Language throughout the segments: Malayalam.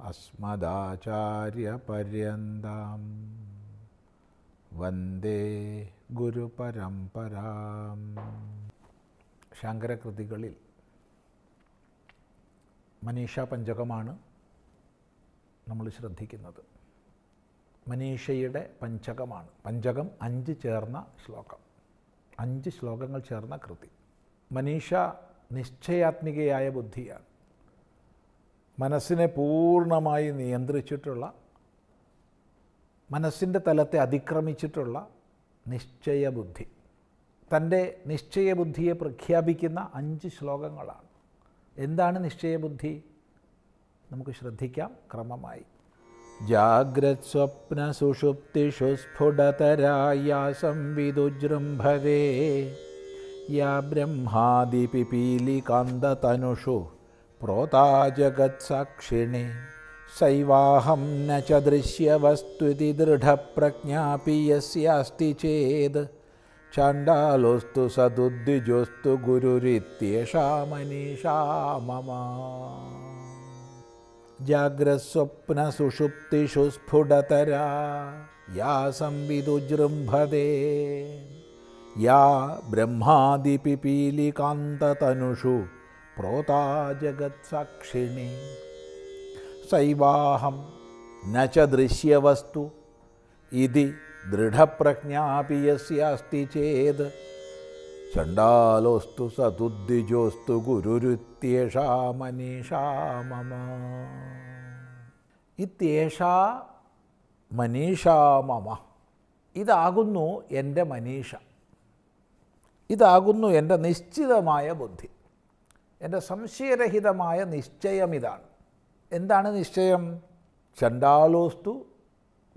अस्मदाचार्यपर्यन्तां വന്ദേ ഗുരുപരമ്പരാം ശങ്കരകൃതികളിൽ മനീഷ പഞ്ചകമാണ് നമ്മൾ ശ്രദ്ധിക്കുന്നത് മനീഷയുടെ പഞ്ചകമാണ് പഞ്ചകം അഞ്ച് ചേർന്ന ശ്ലോകം അഞ്ച് ശ്ലോകങ്ങൾ ചേർന്ന കൃതി മനീഷ നിശ്ചയാത്മികയായ ബുദ്ധിയാണ് മനസ്സിനെ പൂർണമായി നിയന്ത്രിച്ചിട്ടുള്ള മനസ്സിന്റെ തലത്തെ അതിക്രമിച്ചിട്ടുള്ള നിശ്ചയബുദ്ധി. തന്റെ നിശ്ചയബുദ്ധിയെ പ്രഖ്യാപിക്കുന്ന അഞ്ച് ശ്ലോകങ്ങളാണ്. എന്താണ് നിശ്ചയബുദ്ധി? നമുക്ക് ശ്രദ്ധിക്കാം ക്രമമായി. ജാഗ്രത് സ്വപ്ന സുഷുപ്തിഷു സ്ഫുടതരായ സംവിദുജൃംഭവേ യാ ബ്രഹ്മാദിപിപീലികാന്തതനുഷു പ്രോതാജഗത്സാക്ഷിണി സൈവാഹം ന ച ദൃശ്യവസ്തുതി ദൃഢപ്രജ്ഞാപി യസ്യാസ്തി ചേത് ചണ്ഡാലോസ്തു സദുദ്വിജോസ്തു ഗുരുരിത്യേഷാ മനീഷാ മമ ജാഗ്രസ്വപ്ന സുഷുപ്തിഷു സ്ഫുടതരാ യാ സംവിദുജൃംഭതേ യാ ബ്രഹ്മാദിപിപീലികാന്തതനുഷു പ്രോതാ ജഗത്സാക്ഷിണി സൈവാഹം ന ച ദൃശ്യവസ്തു. ഇതി ദൃഢപ്രജ്ഞാപി യസ്യാസ്തി ചേത്. ചണ്ഡാലോസ്തു സതുദ്വിജോസ്തു ഗുരുരുത്യേഷാ മനീഷാ മമ ഇത്യേഷാ മനീഷാ മമ ഇതാകുന്നു എന്റെ മനീഷ. ഇതാകുന്നു എന്റെ നിശ്ചിതമായ ബുദ്ധി. എന്റെ സംശയരഹിതമായ നിശ്ചയം ഇതാണ് എന്താണ് നിശ്ചയം? ചണ്ടാലോസ്തു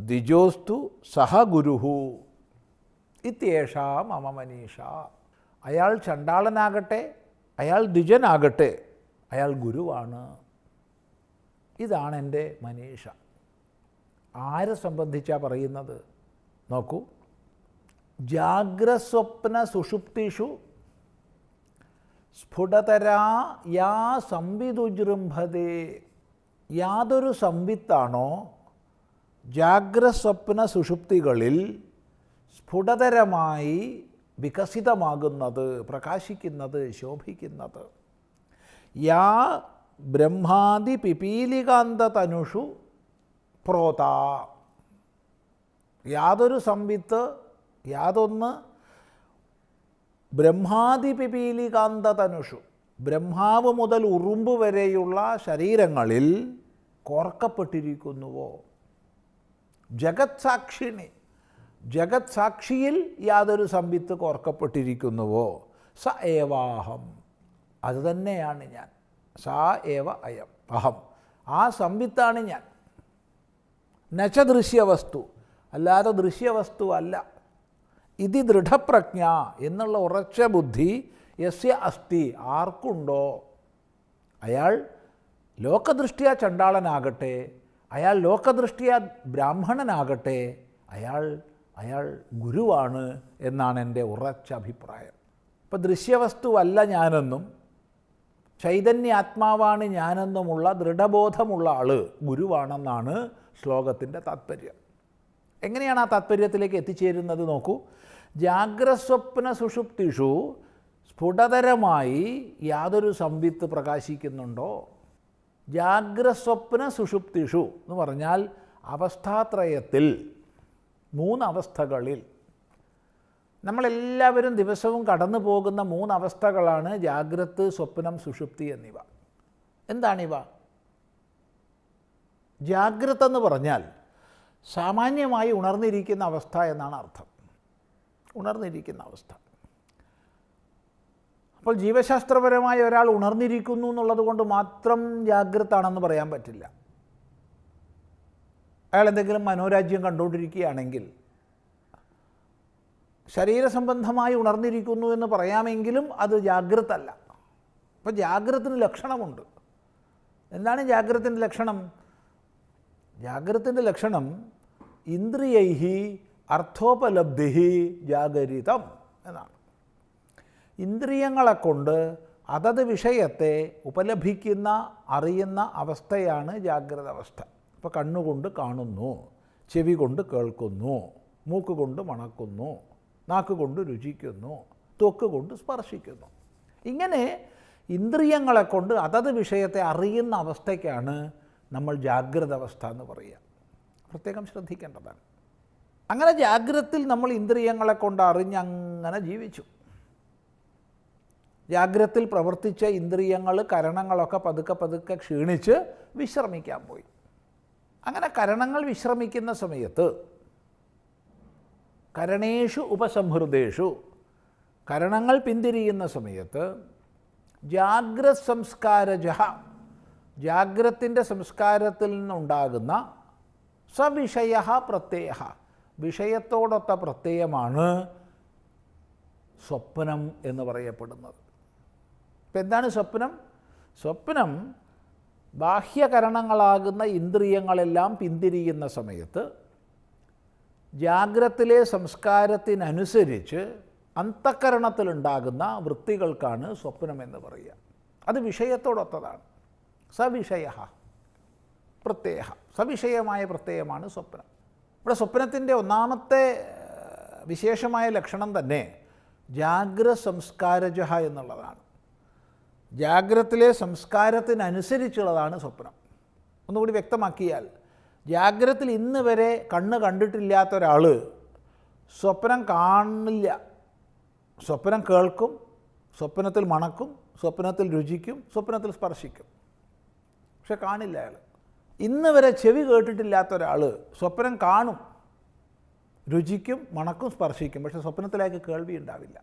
ദ്വിജോസ്തു സഹഗുരുഹു ഗുരുഹു. ഇത്യേഷ മമ മനീഷ. അയാൾ ചണ്ടാളനാകട്ടെ അയാൾ ദ്വിജനാകട്ടെ അയാൾ ഗുരുവാണ്. ഇതാണ് എന്റെ മനീഷ. ആരെ സംബന്ധിച്ചാണ് പറയുന്നത്? നോക്കൂ. ജാഗ്രസ്വപ്ന സുഷുപ്തിഷു സ്ഫുടതരാ യാ സംവിതുജൃംഭതേ. യാതൊരു സംവിത്താണോ? ജാഗ്രസ്വപ്ന സുഷുപ്തികളിൽ സ്ഫുടതരമായി വികസിതമാകുന്നത് പ്രകാശിക്കുന്നത് ശോഭിക്കുന്നത്. യാ ബ്രഹ്മാതി പിപീലികാന്ത തനുഷു പ്രോത. യാതൊരു സംവിത്ത് യാതൊന്ന് ബ്രഹ്മാദി പിപീലികാന്ത തനുഷു ബ്രഹ്മാവ് മുതൽ ഉറുമ്പ് വരെയുള്ള ശരീരങ്ങളിൽ കോർക്കപ്പെട്ടിരിക്കുന്നുവോ? ജഗത് സാക്ഷിണി ജഗത് സാക്ഷിയിൽ യാതൊരു സംവിത്ത് കോർക്കപ്പെട്ടിരിക്കുന്നുവോ? സ ഏവാഹം. അതുതന്നെയാണ് ഞാൻ. സാ ഏവ അയം. അഹം. ആ സംവിത്താണ് ഞാൻ. നച്ച ദൃശ്യവസ്തു. അല്ലാതെ ദൃശ്യവസ്തു അല്ല. ഇതി ദൃഢപ്രജ്ഞ എന്നുള്ള ഉറച്ച ബുദ്ധി യസ്യ അസ്ഥി ആർക്കുണ്ടോ? അയാൾ ലോകദൃഷ്ടിയ ചണ്ടാളനാകട്ടെ അയാൾ ലോകദൃഷ്ടിയ ബ്രാഹ്മണനാകട്ടെ അയാൾ അയാൾ ഗുരുവാണ് എന്നാണ് എന്റെ ഉറച്ച അഭിപ്രായം. ഇപ്പം ദൃശ്യവസ്തുവല്ല ഞാനെന്നും ചൈതന്യാത്മാവാണ് ഞാനെന്നുമുള്ള ദൃഢബോധമുള്ള ആൾ ഗുരുവാണെന്നാണ് ശ്ലോകത്തിന്റെ താത്പര്യം. എങ്ങനെയാണ് ആ താത്പര്യത്തിലേക്ക് എത്തിച്ചേരുന്നത് നോക്കൂ. ജാഗ്രസ്വപ്ന സുഷുപ്തിഷു സ്ഫുടതരമായി യാതൊരു സംവിത്ത് പ്രകാശിക്കുന്നുണ്ടോ? ജാഗ്രസ്വപ്ന സുഷുപ്തിഷു എന്ന് പറഞ്ഞാൽ അവസ്ഥാത്രയത്തിൽ മൂന്നവസ്ഥകളിൽ. നമ്മളെല്ലാവരും ദിവസവും കടന്നു പോകുന്ന മൂന്നവസ്ഥകളാണ് ജാഗ്രത് സ്വപ്നം സുഷുപ്തി എന്നിവ. എന്താണിവ? ജാഗ്രത എന്ന് പറഞ്ഞാൽ സാമാന്യമായി ഉണർന്നിരിക്കുന്ന അവസ്ഥ എന്നാണ് അർത്ഥം. ഉണർന്നിരിക്കുന്ന അവസ്ഥ. അപ്പോൾ ജീവശാസ്ത്രപരമായി ഒരാൾ ഉണർന്നിരിക്കുന്നു എന്നുള്ളത് കൊണ്ട് മാത്രം ജാഗ്രതാണെന്ന് പറയാൻ പറ്റില്ല. അയാൾ എന്തെങ്കിലും മനോരാജ്യം കണ്ടുകൊണ്ടിരിക്കുകയാണെങ്കിൽ ശരീരസംബന്ധമായി ഉണർന്നിരിക്കുന്നു എന്ന് പറയാമെങ്കിലും അത് ജാഗ്രത അല്ല അപ്പോൾ ജാഗ്രതത്തിന് ലക്ഷണമുണ്ട്. എന്താണ് ജാഗ്രതത്തിന്റെ ലക്ഷണം? ജാഗ്രതത്തിന്റെ ലക്ഷണം ഇന്ദ്രിയൈഹി അർത്ഥോപലബ്ധി ജാഗരിതം എന്നാണ്. ഇന്ദ്രിയങ്ങളെ കൊണ്ട് അതത് വിഷയത്തെ ഉപലഭിക്കുന്ന അറിയുന്ന അവസ്ഥയാണ് ജാഗ്രത അവസ്ഥ ഇപ്പോൾ കണ്ണുകൊണ്ട് കാണുന്നു ചെവി കൊണ്ട് കേൾക്കുന്നു മൂക്ക് കൊണ്ട് മണക്കുന്നു നാക്ക് കൊണ്ട് രുചിക്കുന്നു തൊക്ക് കൊണ്ട് സ്പർശിക്കുന്നു. ഇങ്ങനെ ഇന്ദ്രിയങ്ങളെ കൊണ്ട് അതത് വിഷയത്തെ അറിയുന്ന അവസ്ഥയ്ക്കാണ് നമ്മൾ ജാഗ്രത അവസ്ഥ എന്ന് പറയുക. പ്രത്യേകം ശ്രദ്ധിക്കേണ്ടതാണ്. അങ്ങനെ ജാഗ്രത്തിൽ നമ്മൾ ഇന്ദ്രിയങ്ങളെ കൊണ്ട് അറിഞ്ഞങ്ങനെ ജീവിച്ചു. ജാഗ്രത്തിൽ പ്രവർത്തിച്ച ഇന്ദ്രിയങ്ങൾ കരണങ്ങളൊക്കെ പതുക്കെ പതുക്കെ ക്ഷീണിച്ച് വിശ്രമിക്കാൻ പോയി. അങ്ങനെ കരണങ്ങൾ വിശ്രമിക്കുന്ന സമയത്ത് കരണേഷു ഉപസംഹൃതേഷു കരണങ്ങൾ പിന്തിരിയുന്ന സമയത്ത് ജാഗ്രത് സംസ്കാരജ ജാഗ്രത്തിന്റെ സംസ്കാരത്തിൽ നിന്നുണ്ടാകുന്ന സവിഷയ പ്രത്യയ. വിഷയത്തോടൊത്ത പ്രത്യയമാണ് സ്വപ്നം എന്ന് പറയപ്പെടുന്നത്. ഇപ്പം എന്താണ് സ്വപ്നം? സ്വപ്നം ബാഹ്യകരണങ്ങളാകുന്ന ഇന്ദ്രിയങ്ങളെല്ലാം പിന്തിരിയുന്ന സമയത്ത് ജാഗ്രത്തിലെ സംസ്കാരത്തിനനുസരിച്ച് അന്തക്കരണത്തിലുണ്ടാകുന്ന വൃത്തികൾക്കാണ് സ്വപ്നം എന്ന് പറയുക. അത് വിഷയത്തോടൊത്തതാണ്. സവിഷയ. പ്രത്യയ സവിഷയമായ പ്രത്യയമാണ് സ്വപ്നം. ഇവിടെ സ്വപ്നത്തിന്റെ ഒന്നാമത്തെ വിശേഷമായ ലക്ഷണം തന്നെ ജാഗ്ര സംസ്കാരജ എന്നുള്ളതാണ്. ജാഗ്രത്തിലെ സംസ്കാരത്തിനനുസരിച്ചുള്ളതാണ് സ്വപ്നം. ഒന്നുകൂടി വ്യക്തമാക്കിയാൽ ജാഗ്രത്തിൽ ഇന്ന് വരെ കണ്ണ് കണ്ടിട്ടില്ലാത്ത ഒരാൾ സ്വപ്നം കാണില്ല. സ്വപ്നം കേൾക്കും സ്വപ്നത്തിൽ മണക്കും സ്വപ്നത്തിൽ രുചിക്കും സ്വപ്നത്തിൽ സ്പർശിക്കും. പക്ഷെ കാണില്ല അയാൾ. ഇന്ന് വരെ ചെവി കേട്ടിട്ടില്ലാത്ത ഒരാൾ സ്വപ്നം കാണും രുചിക്കും മണക്കും സ്പർശിക്കും പക്ഷെ സ്വപ്നത്തിലേക്ക് കേൾവി ഉണ്ടാവില്ല.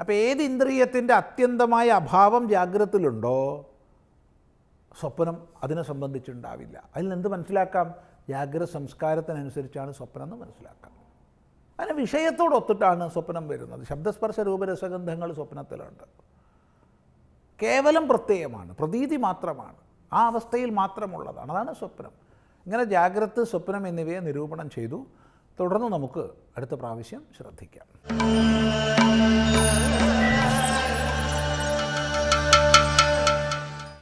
അപ്പോൾ ഏത് ഇന്ദ്രിയത്തിന്റെ അത്യന്തമായ അഭാവം ജാഗ്രതത്തിലുണ്ടോ സ്വപ്നം അതിനെ സംബന്ധിച്ചുണ്ടാവില്ല. അതിൽ നിന്ന് എന്ത് മനസ്സിലാക്കാം? ജാഗ്രത സംസ്കാരത്തിനനുസരിച്ചാണ് സ്വപ്നം എന്ന് മനസ്സിലാക്കാം. അതിന് വിഷയത്തോടൊത്തിട്ടാണ് സ്വപ്നം വരുന്നത്. ശബ്ദസ്പർശ രൂപരസഗന്ധങ്ങൾ സ്വപ്നത്തിലുണ്ട്. കേവലം പ്രത്യയമാണ് പ്രതീതി മാത്രമാണ്. ആ അവസ്ഥയിൽ മാത്രമുള്ളതാണ്. അതാണ് സ്വപ്നം. ഇങ്ങനെ ജാഗ്രത് സ്വപ്നം എന്നിവയെ നിരൂപണം ചെയ്തു. തുടർന്ന് നമുക്ക് അടുത്ത പ്രാവശ്യം ശ്രദ്ധിക്കാം.